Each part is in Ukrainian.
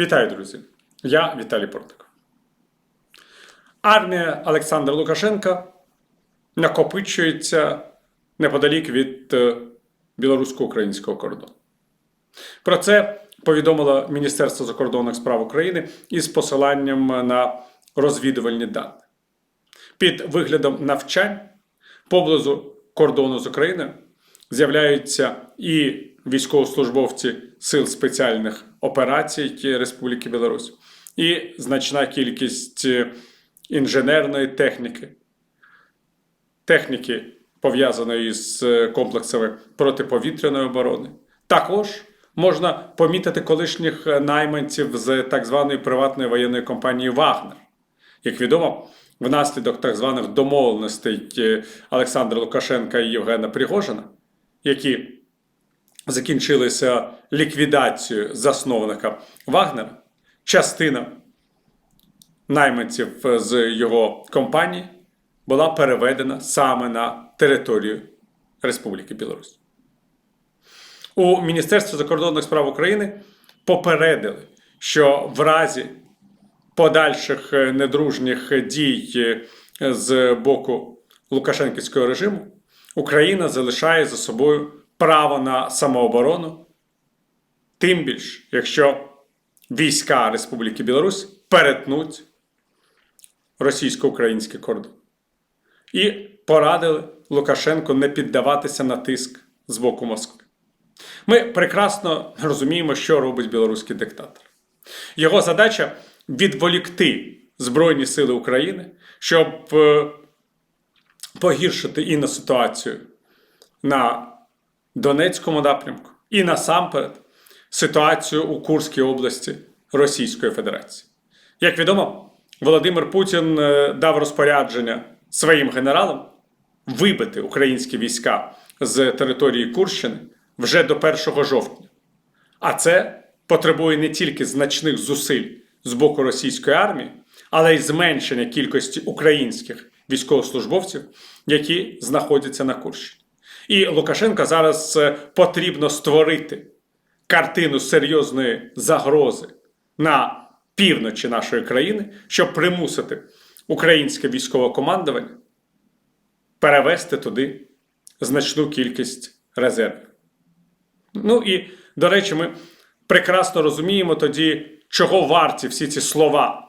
Вітаю, друзі! Я Віталій Портик. Армія Олександра Лукашенка накопичується неподалік від е, білорусько-українського кордону. Про це повідомило Міністерство закордонних справ України із посиланням на розвідувальні дані. Під виглядом навчань поблизу кордону з Україною з'являються і військовослужбовці Сил спеціальних операцій Республіки Білорусь, і значна кількість е, інженерної техніки, техніки, пов'язаної з е, комплексами протиповітряної оборони. Також можна помітити колишніх е, найманців з так званої приватної воєнної компанії Вагнер. Як відомо, внаслідок так званих домовленостей Олександра Лукашенка і Євгена Пригожина, які закінчилися ліквідацією засновника Вагнера, частина найманців з його компанії була переведена саме на територію Республіки Білорусь. У Міністерстві закордонних справ України попередили, що в разі подальших е, недружніх дій е, з боку Лукашенківського режиму Україна залишає за собою право на самооборону, тим більш, якщо війська Республіки Білорусь перетнуть російсько-український кордон. І порадили Лукашенку не піддаватися на тиск з боку Москви. Ми прекрасно розуміємо, що робить білоруський диктатор. Його задача відволікти Збройні Сили України, щоб е, погіршити і на ситуацію на Донецькому напрямку, і насамперед ситуацію у Курській області Російської Федерації. Як відомо, Володимир Путін е, дав розпорядження своїм генералам вибити українські війська з території Курщини вже до 1 жовтня. А це потребує не тільки значних зусиль з боку російської армії, але й зменшення кількості українських військовослужбовців, які знаходяться на Курщині. І Лукашенка зараз е, потрібно створити картину серйозної загрози на півночі нашої країни, щоб примусити українське військове командування перевести туди значну кількість резервів. Ну і, до речі, ми прекрасно розуміємо тоді, чого варті всі ці слова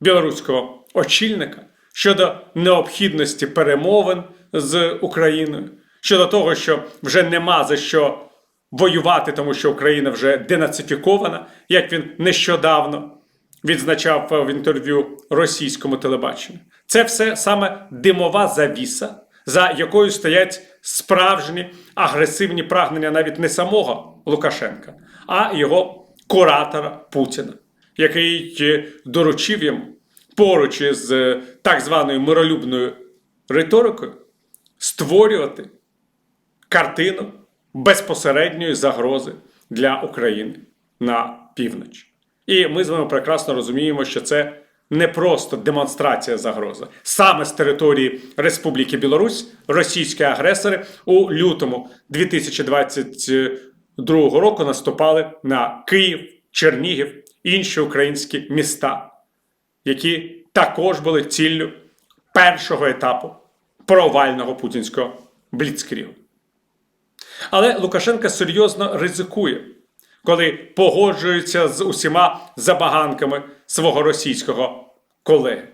білоруського очільника щодо необхідності перемовин з Україною, щодо того, що вже нема за що воювати, тому що Україна вже денацифікована, як він нещодавно відзначав в інтерв'ю російському телебаченню. Це все саме димова завіса, за якою стоять справжні агресивні прагнення навіть не самого Лукашенка, а його куратора Путіна, який е, доручив йому поруч із е, так званою миролюбною риторикою створювати картину безпосередньої загрози для України на північ. І ми з вами прекрасно розуміємо, що це не просто демонстрація загрози. Саме з території Республіки Білорусь російські агресори у лютому 2022 року наступали на Київ, Чернігів інші українські міста, які також були ціллю першого етапу провального путінського бліцкрігу. Але Лукашенко серйозно ризикує, коли погоджується з усіма забаганками свого російського колеги.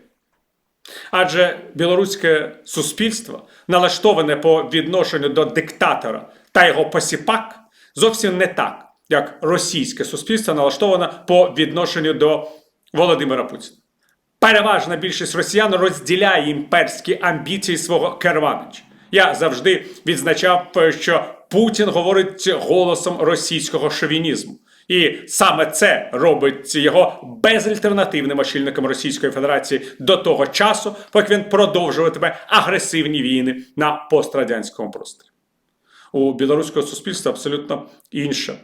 Адже білоруське суспільство, налаштоване по відношенню до диктатора та його посіпак, зовсім не так, як російське суспільство налаштоване по відношенню до Володимира Путіна. Переважна більшість росіян розділяє імперські амбіції свого керманича. Я завжди відзначав, що Путін говорить голосом російського шовінізму. І саме це робить його безальтернативним очільником Російської Федерації до того часу, поки він продовжуватиме агресивні війни на пострадянському просторі. У білоруського суспільства абсолютно інша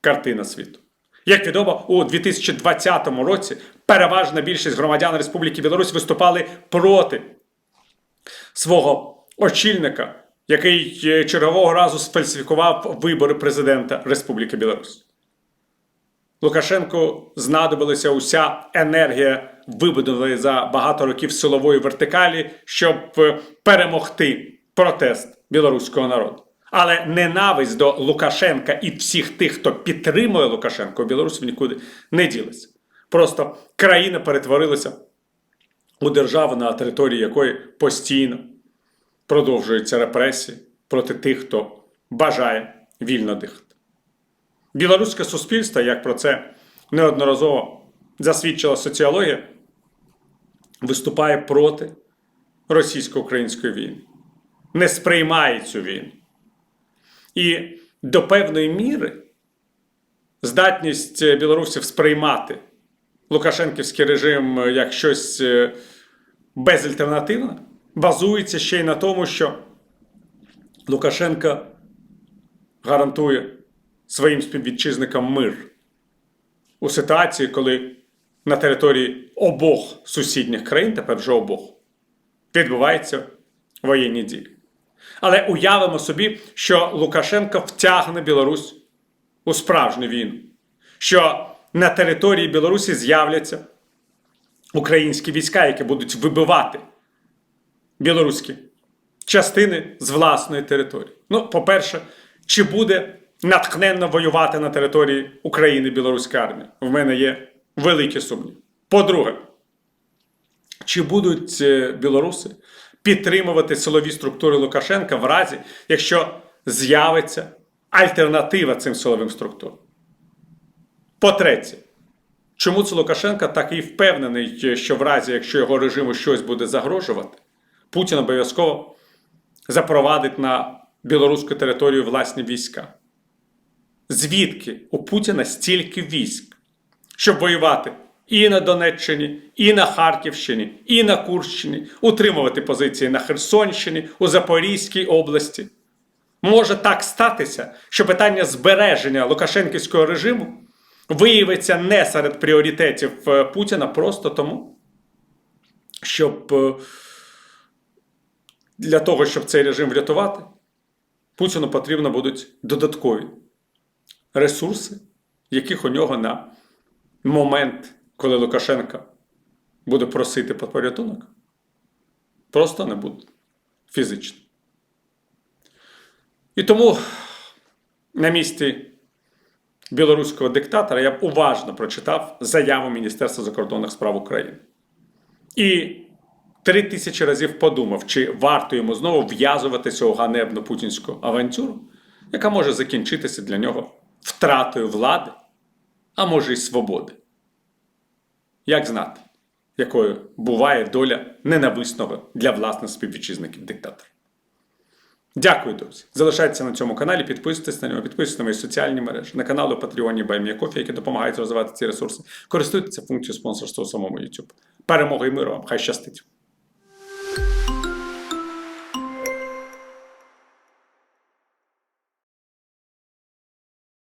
картина світу. Як відомо, у 2020 році переважна більшість громадян Республіки Білорусь виступали проти свого очільника, який е, чергового разу сфальсифікував вибори президента Республіки Білорусь. Лукашенку знадобилася уся енергія, вибудованої за багато років силової вертикалі, щоб е, перемогти протест білоруського народу. Але ненависть до Лукашенка і всіх тих, хто підтримує Лукашенка, у Білорусі нікуди не ділиться. Просто країна перетворилася у державу, на території якої постійно продовжуються репресії проти тих, хто бажає вільно дихати. Білоруське суспільство, як про це неодноразово засвідчила соціологія, виступає проти російсько-української війни, не сприймає цю війну. І до певної міри здатність білорусів сприймати Лукашенківський режим як щось е, безальтернативне базується ще й на тому, що Лукашенко гарантує своїм співвітчизникам мир у ситуації, коли на території обох сусідніх країн, тепер вже обох, відбуваються воєнні дії. Але уявимо собі, що Лукашенко втягне Білорусь у справжню війну, що на території Білорусі з'являться українські війська, які будуть вибивати білоруські частини з власної території. Ну, по-перше, чи буде натхненно воювати на території України білоруська армія? В мене є великі сумніви. По-друге, чи будуть е, білоруси підтримувати силові структури Лукашенка в разі, якщо з'явиться альтернатива цим силовим структурам? По-третє, чому це Лукашенко такий впевнений, що в разі, якщо його режиму щось буде загрожувати, Путін обов'язково запровадить на білоруську територію власні війська? Звідки у Путіна стільки військ, щоб воювати і на Донеччині, і на Харківщині, і на Курщині, утримувати позиції на Херсонщині, у Запорізькій області? Може так статися, що питання збереження Лукашенківського режиму виявиться не серед пріоритетів е, Путіна просто тому, щоб е, для того, щоб цей режим врятувати, Путіну потрібно будуть додаткові ресурси, яких у нього на момент, коли Лукашенка буде просити про порятунок, просто не буде фізично. І тому на місці білоруського диктатора я б уважно прочитав заяву Міністерства закордонних справ України. І три тисячі разів подумав, чи варто йому знову в'язуватися у ганебну путінську авантюру, яка може закінчитися для нього втратою влади, а може й свободи. Як знати, якою буває доля ненависного для власних співвітчизників диктатора. Дякую, друзі. Залишайтеся на цьому каналі, підписуйтесь на нього, підписуйтесь на мої соціальні мережі, на канали у Патреоні Баймія які допомагають розвивати ці ресурси. Користуйтеся функцією спонсорства у самому YouTube. Перемоги і миру вам! Хай щастить!